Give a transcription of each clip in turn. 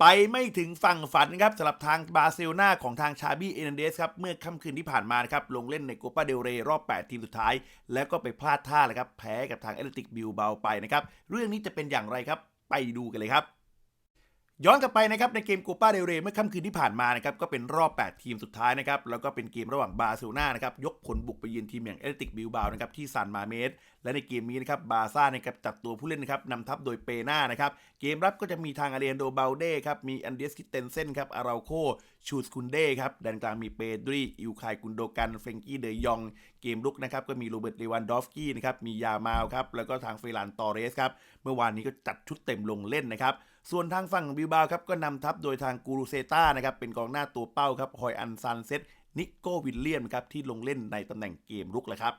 ไปไม่ถึงฝั่งฝันครับสำหรับทางบาร์เซโลนาของทางชาบี้เอเนเดสครับ เมื่อค่ำคืนที่ผ่านมานะครับ ลงเล่นในโกปาเดลเรรอบ 8 ทีมสุดท้าย แล้วก็ไปพลาดท่าเลยครับ แพ้กับทางเอตเลติกบิลเบาไปนะครับ เรื่องนี้จะเป็นอย่างไรครับ ไปดูกันเลยครับ ย้อนกลับไปนะครับในเกมโกปาเดเรเมื่อค่ำคืนที่ผ่านมานะครับก็เป็นรอบ 8 ทีมสุดท้ายนะครับแล้วก็เป็นเกมระหว่างบาร์เซโลนานะครับยกผลบุกไปเยือนทีมอย่างเอเลติกบิลบานะครับที่ซานมาเมสและในเกมนี้นะครับบาร์ซ่านะครับจัดตัวผู้เล่นนะครับนำทัพโดยเปน่านะครับเกมรับก็จะมีทางอาเรียนโดเบลเด้ครับมีอันเดสคิเตนเซนครับอาราโคชูสคุนเด้ครับแดนกลางมีเปดรีอิวคายกุนโดกันเฟรงกี้เดยอง เกมลุกนะครับก็มีโรเบิร์ตเลวันดอฟกี้นะครับมียามาลครับแล้วก็ทางเฟรานตอเรสครับเมื่อวานนี้ก็จัดชุดเต็มลงเล่นนะครับ ส่วนทางฝั่งบิลบาครับก็นำทัพโดยทางกูรูเซตานะครับเป็นกองหน้าตัวเป้าครับฮอยอันซันเซตนิโกวิลเลียมครับที่ลงเล่นในตำแหน่งเกมรุกแหละครับ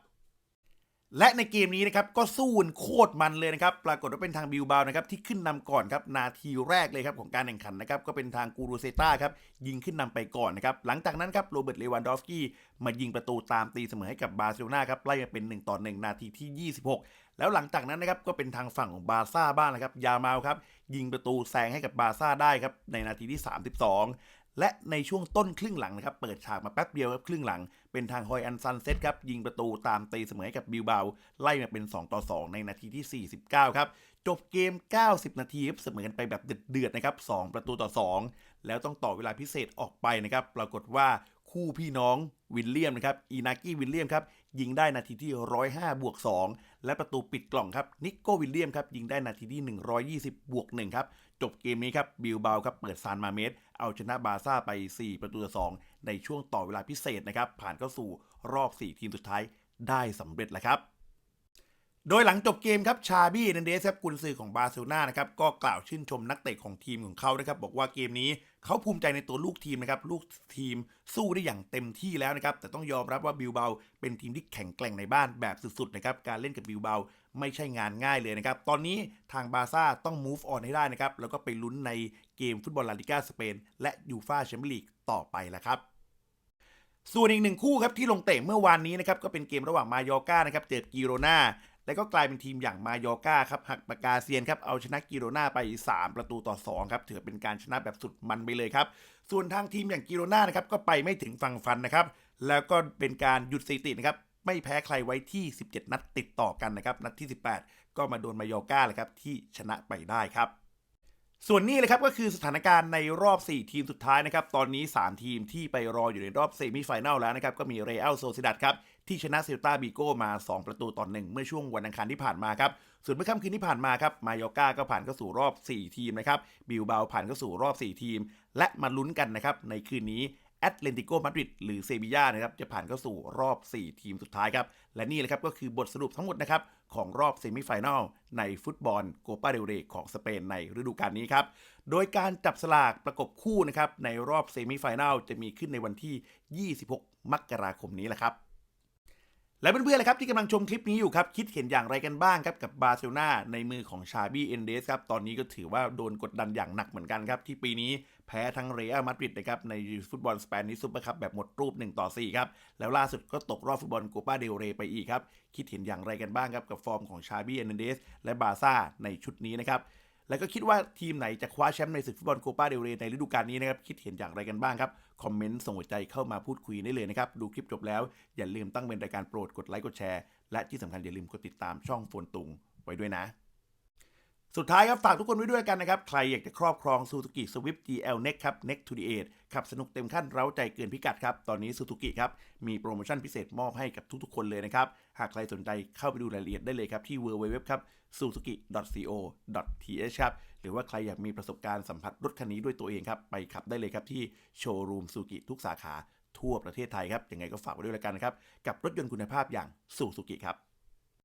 และในเกมนี้นะครับก็สู้นโคตรมันเลยนะครับ ปรากฏว่าเป็นทางบิลบานะครับที่ขึ้นนำก่อนครับนาทีแรกเลยครับของการแข่งขันนะครับก็เป็นทางกูรูเซต้าครับยิงขึ้นนำไปก่อนนะครับหลังจากนั้นครับโรเบิร์ตเลวันดอฟสกี้มายิงประตูตามตีเสมอให้กับบาร์เซโลนาครับไล่มาเป็น 1 ต่อ 1 นาทีที่ 26 แล้วหลังจากนั้นนะครับก็เป็นทางฝั่งของบาร์ซ่าบ้างนะครับยามาลครับยิงประตูแซงให้กับบาร์ซ่าได้ครับในนาทีที่ 32 และในช่วงต้นครึ่งหลังนะครับ เปิดฉากมาแป๊บเดียวครับครึ่งหลัง เป็นทางฮอยอันซันเซตครับ ยิงประตูตามตีเสมอให้กับบิลเบา ไล่มาเป็น 2 ต่อ 2 ในนาทีที่ 49 ครับ จบเกม 90 นาทีครับเสมอกันไปแบบเดือดๆนะครับ 2 ประตูต่อ 2 แล้วต้องต่อเวลาพิเศษออกไปนะครับ ปรากฏว่าคู่พี่น้องวินเลียมนะครับ อีนากี้วินเลียมครับ ยิงได้นาทีที่ 105 บวก 2 และประตูปิดกล่องครับนิโก้วิลเลียมครับยิงได้นาทีที่ 120 บวก 1 ครับ จบเกมนี้ครับบิลเบาครับเปิดซานมาเมสเอาชนะบาร์ซ่าไป 4 ประตูต่อ 2 ในช่วงต่อเวลาพิเศษนะครับผ่านเข้าสู่รอบ 4 ทีมสุดท้ายได้สำเร็จแล้วครับโดยหลังจบเกมครับชาบี้นันเดสครับกุนซือของบาร์เซโลนานะครับก็กล่าวชื่นชมนักเตะของทีมของเขานะครับบอกว่าเกมนี้ เขาภูมิใจในตัวลูกทีมนะครับ ลูกทีมสู้ได้อย่างเต็มที่แล้วนะครับ แต่ต้องยอมรับว่าบิลเบาเป็นทีมที่แข็งแกร่งในบ้านแบบสุดๆนะครับ การเล่นกับบิลเบาไม่ใช่งานง่ายเลยนะครับ ตอนนี้ทางบาร์ซ่าต้อง move on ให้ได้นะครับ แล้วก็ไปลุ้นในเกมฟุตบอลลาลิก้าสเปนและยูฟาแชมเปี้ยนลีกต่อไปแล้วครับส่วนอีกหนึ่งคู่ครับที่ลงเตะเมื่อวานนี้นะครับก็เป็นเกมระหว่างมายอร์กานะครับเจอกิโรนา แล้วก็กลายเป็นทีมอย่างมายอกาครับหักปากกาเซียนครับเอาชนะกิโรนาไป 3 ประตูต่อ2ครับถือเป็นการชนะแบบสุดมันไปเลยครับส่วนทางทีมอย่างกิโรนานะครับก็ไปไม่ถึงฝั่งฟันนะครับแล้วก็เป็นการหยุดสถิตินะครับไม่แพ้ใครไว้ที่ 17 นัดติดต่อกันนะครับนัดที่ 18 ก็มาโดนมายอกาเลยครับที่ชนะไปได้ครับส่วนนี้เลยครับก็คือสถานการณ์ในรอบ 4 ทีมสุดท้ายนะครับ ตอนนี้ 3 ทีมที่ไปรออยู่ในรอบเซมิไฟแนลแล้วนะครับ ก็มีเรอัลโซซิดัดครับ ที่ชนะเซลตาบิโกมา 2 ประตูต่อหนึ่งเมื่อช่วงวันอังคารที่ผ่านมาครับส่วนเมื่อค่ำคืนที่ผ่านมาครับมายอกาก็ผ่านเข้าสู่รอบ 4 ทีมนะครับบิลเบาผ่านเข้าสู่รอบ 4 ทีม และมาลุ้นกันนะครับในคืนนี้แอตเลนติโกมาดริดหรือเซบีย่านะครับจะผ่านเข้าสู่รอบ 4 ทีมสุดท้ายครับและนี่แหละครับก็คือบทสรุปทั้งหมดนะครับของรอบเซมิไฟแนลในฟุตบอลโกปาเดลเรของสเปนในฤดูกาลนี้ครับโดยการจับสลากประกบคู่นะครับในรอบเซมิไฟแนลจะมีขึ้นในวันที่ 26 มกราคมนี้แหละครับ และเพื่อนๆเลยครับที่กำลังชมคลิปนี้อยู่ครับ คิดเห็นอย่างไรกันบ้างครับกับบาร์เซโลนาในมือของชาบี้เอนเดสครับ ตอนนี้ก็ถือว่าโดนกดดันอย่างหนักเหมือนกันครับ ที่ปีนี้แพ้ทั้งเรอัลมาดริดนะครับ ในฟุตบอลสเปนิชซุปเปอร์คัพแบบหมดรูป 1 ต่อ 4 ครับ แล้วล่าสุดก็ตกรอบฟุตบอลโกปาเดลเรไปอีกครับ คิดเห็นอย่างไรกันบ้างครับกับฟอร์มของชาบี้เอนเดสและบาร์ซ่าในชุดนี้นะครับ แล้วก็คิดว่าทีมไหนจะคว้าแชมป์ในศึกฟุตบอลโคปาเดลเรในฤดูกาลนี้นะครับ คิดเห็นอย่างไรกันบ้างครับ คอมเมนต์ส่งหัวใจเข้ามาพูดคุยได้เลยนะครับ ดูคลิปจบแล้ว อย่าลืมตั้งเป็นรายการโปรดกดไลค์กดแชร์ และที่สำคัญอย่าลืมกดติดตามช่องโฟนตุงไว้ด้วยนะ สุดท้ายครับ ฝากทุกคนไว้ด้วยกันนะครับ ใครอยากจะครอบครอง Suzuki Swift GL Next ครับ Next to the 8ขับสนุกเต็มขั้น เร้าใจเกินพิกัดครับ ตอนนี้ Suzuki ครับ มีโปรโมชั่นพิเศษมอบให้กับทุกๆ คนเลยนะครับ หากใครสนใจเข้าไปดูรายละเอียดได้เลยครับ ที่ www ครับ suzuki.co.th ครับ หรือว่าใครอยากมีประสบการณ์สัมผัสรถคันนี้ด้วยตัวเองครับไปขับได้เลยครับที่โชว์รูม Suzuki ทุกสาขาทั่วประเทศไทยครับยังไงก็ฝากไว้ด้วยแล้วกันนะครับกับรถยนต์คุณภาพอย่าง Suzuki ครับ